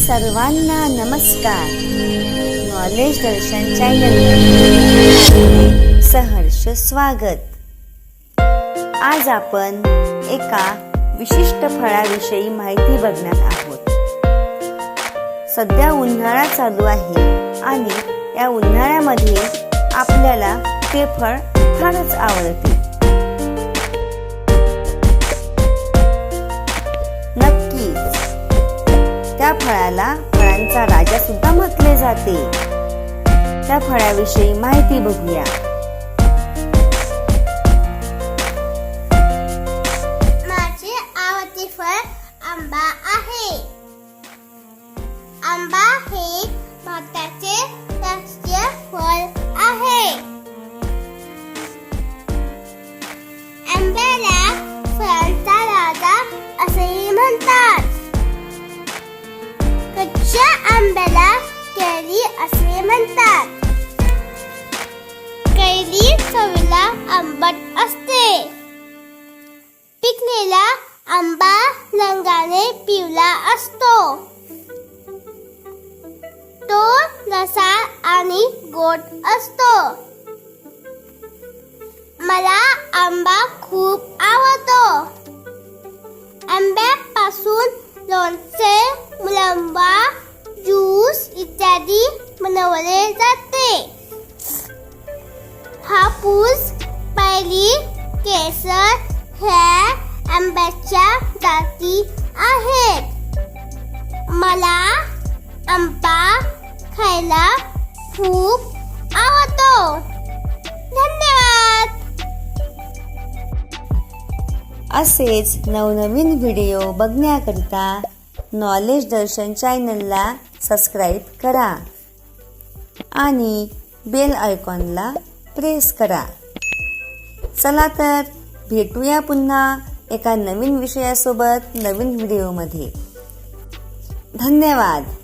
सर्वांना नमस्कार. नॉलेज दर्शन चॅनल सहर्ष स्वागत. आज आपण एका विशिष्ट फळाविषयी माहिती बघणार आहोत. सध्या उन्हाळा चालू आहे आणि या उन्हाळ्यामध्ये आपल्याला ते फळ फारच आवडते. या फळाला फळांचा राजा सुद्धा म्हटले जाते. त्या फळाविषयी माहिती बघूया. माझे आवडते फळ आंबा आहे. आंबा हे आंब्याला कैरी असे म्हणतात. कैरी चवीला आंबट असते. पिकलेला आंबा रंगाने पिवला असतो. तो रसाळ आणि गोड असतो. मला आंबा खूप आवडतो. आंब्यापासून लोणचे मुलंबा कापूस पैली केसर ह्या आंब्याच्या जाती आहेत. मला आंबा खायला खूप आवडतो. धन्यवाद. असेच नवनवीन व्हिडिओ बघण्याकरिता नॉलेज दर्शन चॅनलला सबस्क्राईब करा आणि बेल आयकॉनला प्रेस करा. चला तर भेटूया पुन्हा एका नवीन विषयासोबत नवीन व्हिडिओमध्ये. धन्यवाद.